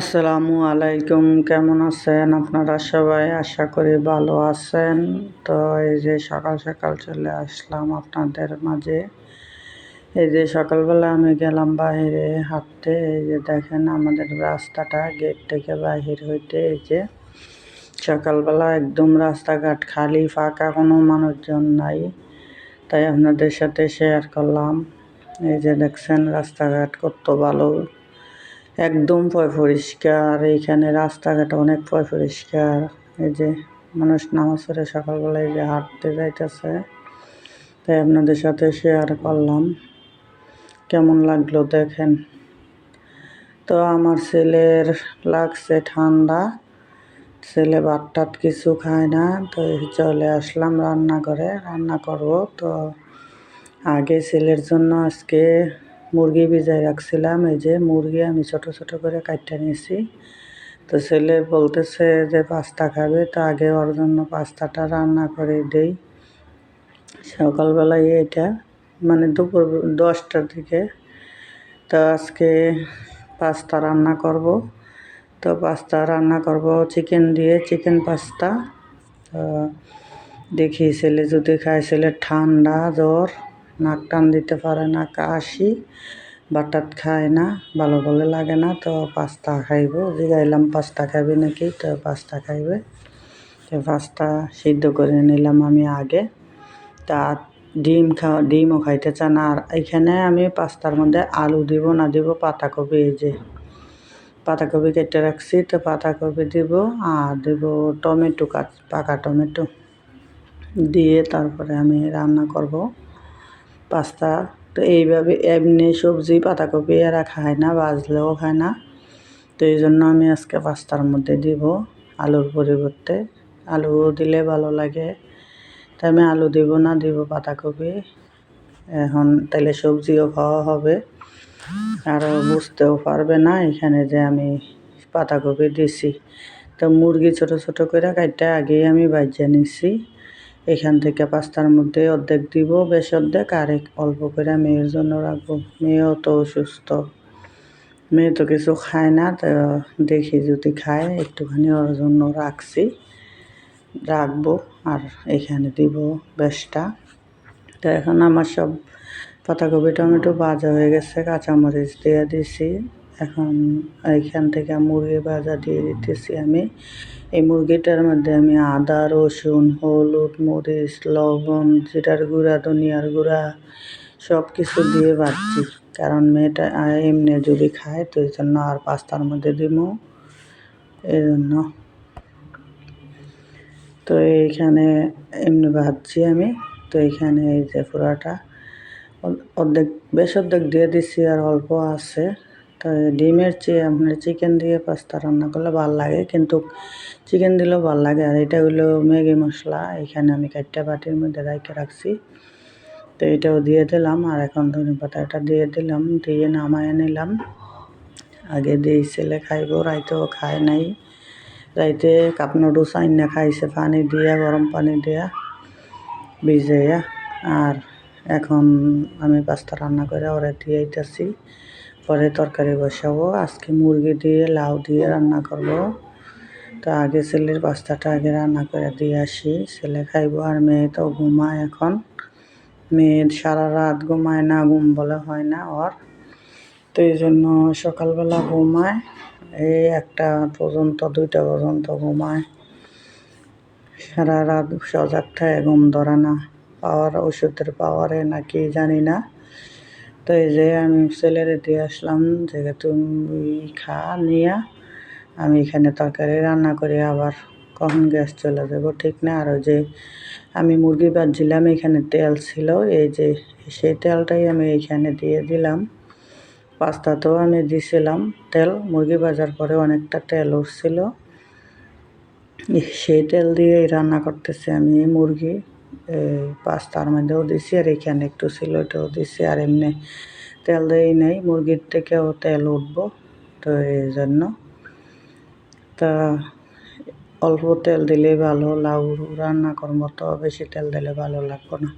আসসালামু আলাইকুম, কেমন আছেন আপনারা সবাই? আশা করি ভালো আছেন। তো এই যে সকাল সকাল চলে আসলাম আপনাদের মাঝে। এই যে সকালবেলা আমি গেলাম বাইরে হাঁটতে। এই যে দেখেন আমাদের রাস্তাটা, গেট থেকে বাহির হইতে এই যে সকালবেলা একদম রাস্তাঘাট খালি, ফাঁকা, কোনো মানুষজন নাই। তাই আপনাদের সাথে শেয়ার করলাম। এই যে দেখছেন রাস্তাঘাট কত ভালো। একদম পয় পরিষ্কার, এইখানে রাস্তাঘাট অনেক পয় পরিষ্কার। এই যে মানুষ নামাজ পড়ে সকালবেলায় যে হাঁটতে যাইতেছে, তাই আপনাদের সাথে শেয়ার করলাম। কেমন লাগল দেখেন? তো আমার ছেলের লাগছে ঠান্ডা, ছেলে ভাত টাত কিছু খায় না, তো চলে আসলাম রান্না করে রান্না করব। তো আগে ছেলের জন্য আজকে মুরগি ভিজাই রাখছিলাম, এই যে মুরগি আমি ছোট ছোট করে কাটতে নিয়েছি। তো ছেলে বলতেছে যে পাস্তা খাবে, তো আগে ওর জন্য পাস্তাটা রান্না করে দেই। সকালবেলায় এটা মানে দুপুর দশটার দিকে। তো আজকে পাস্তা রান্না করব। তো পাস্তা রান্না করব চিকেন দিয়ে, চিকেন পাস্তা। তো দেখি ছেলে যদি খায়, ছেলে ঠান্ডা, জ্বর। নাক টান দিতে পারে না, কাশি, বাটাত খায় না, ভালো ভালো লাগে না, তো পাস্তা খাইব। জিগাইলাম পাস্তা খাবি নাকি, তো পাস্তা খাইবে। তো পাস্তা সিদ্ধ করে নিলাম আমি আগে। তা ডিম খাওয়া ডিমও খাইতে চান, আর এখানে আমি পাস্তার মধ্যে আলু দিব, না দিব, পাতাকপি এই যে। পাতাকপি কেটে রাখছি, তো পাতাকপি দিব, আর দিব টমেটো কাট পাকা টমেটো। দিয়ে তারপরে আমি রান্না করব। পাস্তা, তো এইভাবে এমনি সবজি পাতাকপি এরা খায় না বাজলেও খায় না। তো এই জন্য আমি আজকে পাস্তার মধ্যে দিব আলুর পরিবর্তে। আলুও দিলে ভালো লাগে। তাই আমি আলু দিব না, দিব পাতাকপি। এখন তাহলে সবজিও খাওয়া হবে। আর বুঝতেও পারবে না এখানে যে আমি পাতাকপি দিছি। তো মুরগি ছোট ছোট করে কাটতে আগেই আমি বাজিয়ে নিছি। এখান থেকে পাস্তার মধ্যে অর্ধেক দিব, বেশ অর্ধেক আর অল্প করে মেয়ের জন্য রাখব। মেয়েও তো অসুস্থ। মেয়ে তো কিছু খায় না, তো দেখি যদি খায়, একটুখানি ওর জন্য রাখছি। রাখব আর এখানে দিব বেশটা। তো এখন আমার সব পাতাকপি, টমেটো ভাজা হয়ে গেছে, কাঁচামরিচ দিয়ে দিছি। এখন এইখান থেকে মুরগি ভাজা দিয়ে দিতেছি আমি। এই মুরগিটার মধ্যে আমি আদা, রসুন, হলুদ, মরিচ, লবণ, জিরার গুঁড়া, ধনিয়ার গুঁড়া সব কিছু দিয়ে ভাজছি কারণ মেয়েটা এমনি যদি খায় তো এই জন্য আর পাস্তার মধ্যে দিব। এই জন্য তো এইখানে এমনি ভাজছি আমি। তো এইখানে এই যে পুরাটা অর্ধেক, বেশ অর্ধেক দিয়ে দিচ্ছি আর অল্প আছে। তো ডিমের চেয়ে আপনার চিকেন দিয়ে পাস্তা রান্না করলে ভালো লাগে, কিন্তু চিকেন দিলেও ভালো লাগে। আর এটা হলো ম্যাগি মশলা, এখানে আমি কাটটা বাটির মধ্যে রাখে রাখছি। তো এটাও দিয়ে দিলাম, আর এখন ধনে পাতাটা দিয়ে দিলাম, দিয়ে নামায় নিলাম। আগে দিয়ে ছেলে খাইব, রাইতেও খায় নাই। রাইতে কাপ নুডলস আইনা খাইছে, পানি দিয়া, গরম পানি দিয়া, ভিজাইয়া। আর এখন আমি পাস্তা রান্না করে ওরা দিয়ে দিতেছি পরে তরকারি বসাবো। আজকে মুরগি দিয়ে, লাউ দিয়ে রান্না করব। তো আগে ছেলের পাস্তাটা আগে রান্না করে দিয়ে আসি। ছেলে খাইব আর মেয়ে তো ঘুমায় এখন। মেয়ের সারা রাত ঘুমায় না, ঘুম বলে হয় না ওর। তো এই জন্য সকালবেলা ঘুমায়। এই একটা পর্যন্ত, দুইটা পর্যন্ত ঘুমায়। সারা রাত সজাগ থাকে, ঘুম ধরে না। পাওয়ার, ওষুধের পাওয়ারে নাকি জানি না। তো এই যে আমি ছেলেরে দিয়ে আসলাম যে তুমি খা নিয়া আমি এখানে তরকারি রান্না করি আবার কখন গ্যাস চলে যাব ঠিক না। আর যে আমি মুরগি বাজছিলাম এখানে তেল ছিল। এই যে সেই তেলটাই আমি এখানে দিয়ে দিলাম। পাস্তাতেও আমি দিছিলাম তেল। মুরগি বাজার পরে অনেকটা তেল উঠছিল। সেই তেল দিয়েই রান্না করতেছি আমি মুরগি। পাস্তার মধ্যেও দিছি আর এখানে একটু ছিল এটাও দিছি আর এমনি তেল দেই নেই, মুরগির থেকেও তেল উঠব তো এই জন্য। তা অল্প তেল দিলেই ভালো, লাউ রান্না করব তো বেশি তেল দিলে ভালো লাগবে না।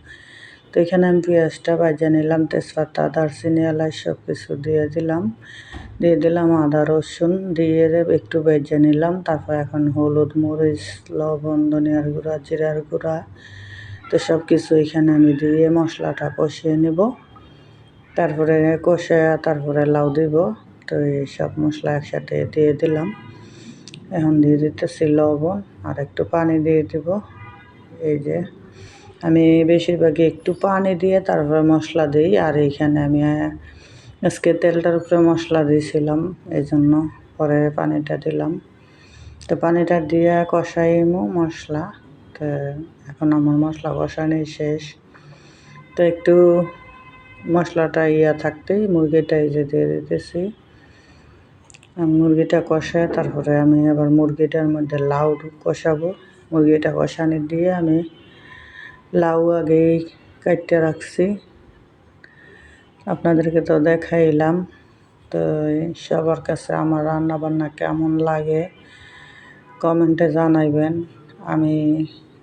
তো এখানে আমি পেঁয়াজটা ভাজা নিলাম, তেজপাতা, দারচিনি, এলাচ সব কিছু দিয়ে দিলাম। দিয়ে দিলাম আদা, রসুন দিয়ে একটু ভেজে নিলাম, তারপর এখন হলুদ, মরিচ, লবণ, ধনিয়ার গুঁড়া, জিরার গুঁড়া তো সব কিছু এখানে আমি দিয়ে মশলাটা কষিয়ে নেব। তারপরে কষে তারপরে লাউ দিব। তো এই সব মশলা একসাথে দিয়ে দিলাম। এখন দিয়ে দিতেছি লবণ আর একটু পানি দিয়ে দিব। এই যে আমি বেশিরভাগই একটু পানি দিয়ে তারপরে মশলা দিই। আর এইখানে আমি আজকে তেলটার উপরে মশলা দিয়েছিলাম। এই জন্য পরে পানিটা দিলাম। তো পানিটা দিয়ে কষাইমো মশলা। তো এখন আমার মশলা কষানি শেষ। তো একটু মশলাটা ইয়া থাকতেই মুরগিটা এই যে দিয়ে দিতেছি। মুরগিটা কষায়, তারপরে আমি আবার মুরগিটার মধ্যে লাউ কষাবো। মুরগিটা কষানি দিয়ে আমি লাউ আগেই কাটতে রাখছি। আপনাদেরকে তো দেখাইলাম, তো সবার কাছে আমার রান্না বান্না কেমন লাগে, কমেন্টে জানাইবেন। আমি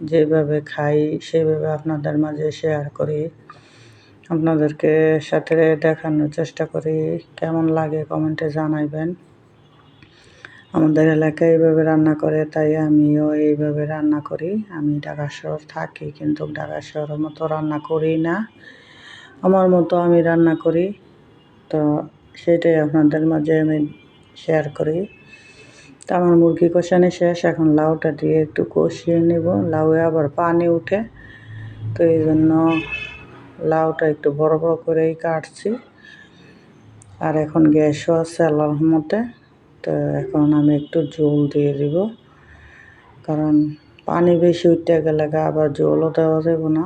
যেভাবে খাই, সেভাবে আপনাদের মাঝে শেয়ার করি। আপনাদেরকে সাথে দেখানোর চেষ্টা করি, কেমন লাগে কমেন্টে জানাইবেন। আমাদের এলাকায় এইভাবে রান্না করে, তাই আমিও এইভাবে রান্না করি। আমি ঢাকা শহর থাকি, কিন্তু ঢাকা শহরের মতো রান্না করি না। আমার মতো আমি রান্না করি। তো সেটাই আপনাদের মাঝে আমি শেয়ার করি। তো আমার মুরগি কষানি শেষ, এখন লাউটা দিয়ে একটু কষিয়ে নেব। লাউয়ে আবার পানি উঠে, তো এই জন্য লাউটা একটু বড় বড় করেই কাটছি। আর এখন গ্যাসও আছে আল্লাহর মতে তো এখন আমি একটু জল দিয়ে দিব, কারণ পানি বেশি উঠতে গেলে আবার জলও দেওয়া যাবে না।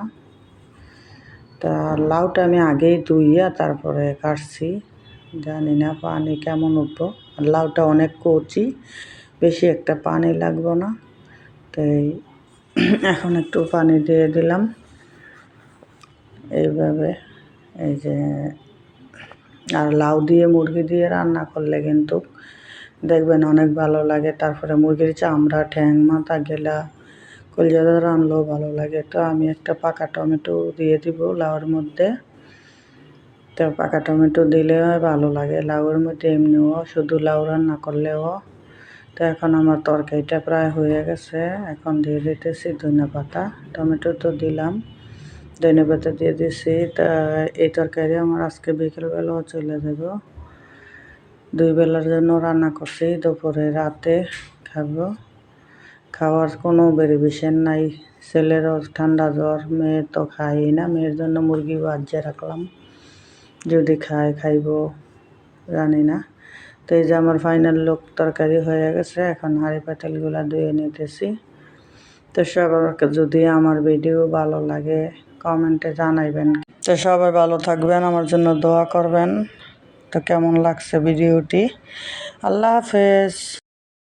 তা লাউটা আমি আগেই ধুইয়া তারপরে কাটছি, জানি না পানি কেমন উঠবো। লাউটা অনেক কচি, বেশি একটা পানি লাগবে না। তাই এখন একটু পানি দিয়ে দিলাম। এইভাবে এই যে, আর লাউ দিয়ে মুরগি দিয়ে রান্না করলে কিন্তু দেখবেন অনেক ভালো লাগে। তারপরে মুরগির চামড়া, ঠ্যাং, মাথা, গেলা কলজাদা রানলেও ভালো লাগে। তো আমি একটা পাকা টমেটো দিয়ে দিব লাউর মধ্যে। তো পাকা টমেটো দিলে ভালো লাগে। লাউয়ের মধ্যে এমনিও শুধু লাউ রান্না করলেও। তো এখন আমার তরকারিটা প্রায় হয়ে গেছে। এখন দিয়ে দিতেছি ধনে পাতা। টমেটো তো দিলাম। ধনে পাতা দিয়ে দিছি। তা এই তরকারি আমার আজকে বিকেলবেলাও চলে যাব। দুই বেলার জন্য রান্না করছি। দুপুরে রাতে খাব। খাওয়ার কোনো বেরিভিশন নাই। ছেলেরও ঠান্ডা জ্বর মেয়ে তো খাই না। মেয়ের জন্য মুরগি বাজিয়ে রাখলাম। যদি খায়, খাইব, জানি না। তো এই যে আমার ফাইনাল লোক তরকারি হয়ে গেছে, এখন হাঁড়ি পাতালগুলো ধুয়ে নিতেছি। তো সবার যদি আমার ভিডিও ভালো লাগে কমেন্টে জানাইবেন। তো সবাই ভালো থাকবেন, আমার জন্য দোয়া করবেন। তো কেমন লাগছে ভিডিওটি আল্লাহ হাফেজ।